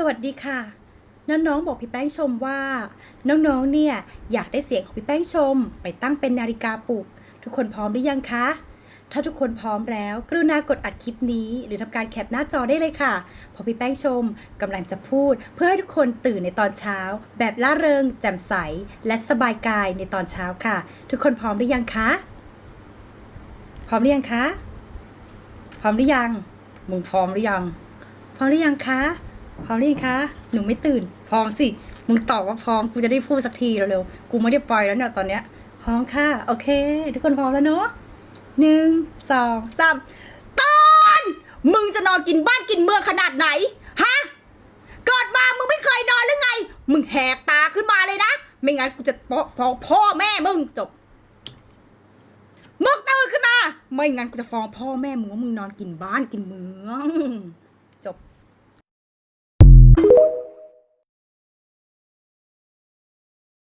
สวัสดีค่ะ น้องๆบอกพี่แป้งชมว่า น้องๆเนี่ยอยากได้เสียงของพี่แป้งชม ไปตั้งเป็นนาฬิกาปลุก ทุกคนพร้อมหรือยังคะ ถ้าทุกคนพร้อมแล้ว กรุณากดอัดคลิปนี้ หรือทำการแคปหน้าจอได้เลยค่ะเพราะพี่แป้งชมกำลังจะพูด เพื่อให้ทุกคนตื่นในตอนเช้า แบบล่าเริง แจ่มใส และสบายกายในตอนเช้าค่ะ ทุกคนพร้อมหรือยังคะพร้อมหรือยังคะพร้อมหรือยังมึงพร้อมหรือยังพร้อมหรือยังคะ พร้อมหรือยังคะหนูไม่ตื่น พร้อมสิ มึงตอบว่าพร้อม กูจะได้พูดสักทีเร็วๆ กูไม่ได้ปล่อยแล้วเนี่ยตอนเนี้ย พร้อมค่ะ โอเค ทุกคนพร้อมแล้วเนอะหนึ่งสองสามตอนมึงจะนอนกินบ้านกินเมืองขนาดไหน ฮะเกิดมามึงไม่เคยนอนหรือไง มึงแหกตาขึ้นมาเลยนะ ไม่งั้นกูจะฟ้องพ่อแม่มึงจบมึงตื่นขึ้นมา ไม่งั้นกูจะฟ้องพ่อแม่มึงว่ามึงนอนกินบ้านกินเมือง จบ